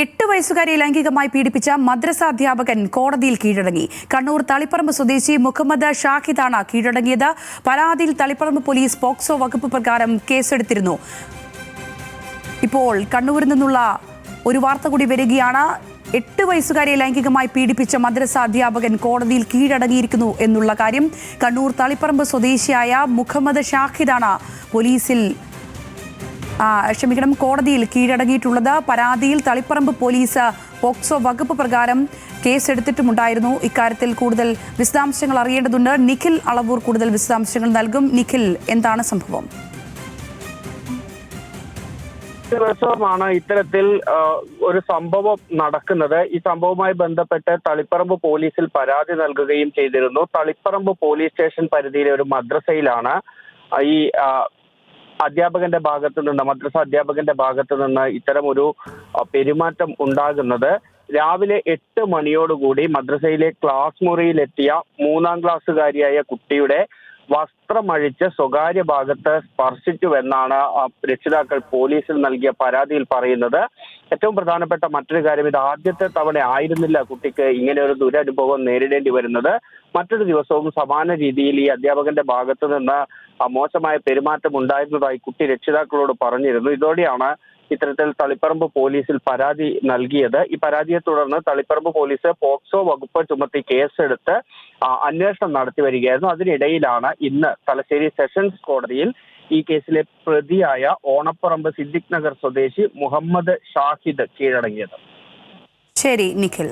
എട്ട് വയസ്സുകാരെ ലൈംഗികമായി പീഡിപ്പിച്ച മദ്രസ അധ്യാപകൻ കോടതിയിൽ കീഴടങ്ങി. കണ്ണൂർ തളിപ്പറമ്പ് സ്വദേശി മുഹമ്മദ് ഷാഹിദാണ് കീഴടങ്ങിയത്. പരാതിയിൽ തളിപ്പറമ്പ് പോലീസ് പോക്സോ വകുപ്പ് പ്രകാരം കേസെടുത്തിരുന്നു. ഇപ്പോൾ കണ്ണൂരിൽ നിന്നുള്ള ഒരു വാർത്ത കൂടി വരികയാണ്. എട്ട് വയസ്സുകാരെ ലൈംഗികമായി പീഡിപ്പിച്ച മദ്രസ അധ്യാപകൻ കോടതിയിൽ കീഴടങ്ങിയിരിക്കുന്നു എന്നുള്ള കാര്യം കണ്ണൂർ തളിപ്പറമ്പ് സ്വദേശിയായ മുഹമ്മദ് ഷാഹിദാണ് പോലീസിൽ ക്ഷമിക്കണം കോടതിയിൽ കീഴടങ്ങിയിട്ടുള്ളത് പരാതിയിൽ തളിപ്പറമ്പ് പോലീസ് പോക്സോ വകുപ്പ് പ്രകാരം കേസെടുത്തിട്ടുമുണ്ടായിരുന്നു. ഇക്കാര്യത്തിൽ കൂടുതൽ വിശദാംശങ്ങൾ അറിയേണ്ടതുണ്ട്. നിഖിൽ അളവൂർ കൂടുതൽ വിശദാംശങ്ങൾ നൽകും. നിഖിൽ എന്താണ് സംഭവം? ദിവസമാണ് ഇത്തരത്തിൽ ഒരു സംഭവം നടക്കുന്നത്. ഈ സംഭവവുമായി ബന്ധപ്പെട്ട് തളിപ്പറമ്പ് പോലീസിൽ പരാതി നൽകുകയും ചെയ്തിരുന്നു. തളിപ്പറമ്പ് പോലീസ് സ്റ്റേഷൻ പരിധിയിലെ ഒരു മദ്രസയിലാണ് ഈ അധ്യാപകന്റെ ഭാഗത്ത് നിന്ന് മദ്രസ അധ്യാപകന്റെ ഭാഗത്തു നിന്ന് ഇത്തരം ഒരു പെരുമാറ്റം ഉണ്ടാകുന്നത് രാവിലെ എട്ട് മണിയോടുകൂടി മദ്രസയിലെ ക്ലാസ് മുറിയിലെത്തിയ മൂന്നാം ക്ലാസ്സുകാരിയായ കുട്ടിയുടെ വസ്ത്രമഴിച്ച് സ്വകാര്യ ഭാഗത്ത് സ്പർശിച്ചുവെന്നാണ് രക്ഷിതാക്കൾ പോലീസിൽ നൽകിയ പരാതിയിൽ പറയുന്നത്. ഏറ്റവും പ്രധാനപ്പെട്ട മറ്റൊരു കാര്യം ഇത് ആദ്യത്തെ തവണ ആയിരുന്നില്ല കുട്ടിക്ക് ഇങ്ങനെ ഒരു ദുരനുഭവം നേരിടേണ്ടി വരുന്നത്. മറ്റൊരു ദിവസവും സമാന രീതിയിൽ ഈ അധ്യാപകന്റെ ഭാഗത്തു നിന്ന് മോശമായ പെരുമാറ്റം ഉണ്ടായിരുന്നതായി കുട്ടി രക്ഷിതാക്കളോട് പറഞ്ഞിരുന്നു. ഇതോടെയാണ് ഇത്തരത്തിൽ തളിപ്പറമ്പ് പോലീസിൽ പരാതി നൽകിയത്. ഈ പരാതിയെ തുടർന്ന് തളിപ്പറമ്പ് പോലീസ് പോക്സോ വകുപ്പ് ചുമത്തി കേസെടുത്ത് അന്വേഷണം നടത്തി വരികയായിരുന്നു. അതിനിടയിലാണ് ഇന്ന് തലശ്ശേരി സെഷൻസ് കോടതിയിൽ ഈ കേസിലെ പ്രതിയായ ഓണപ്പറമ്പ് സിദ്ദിഖ് നഗർ സ്വദേശി മുഹമ്മദ് ഷാഹിദ് കീഴടങ്ങിയത്. ശരി നിഖിൽ.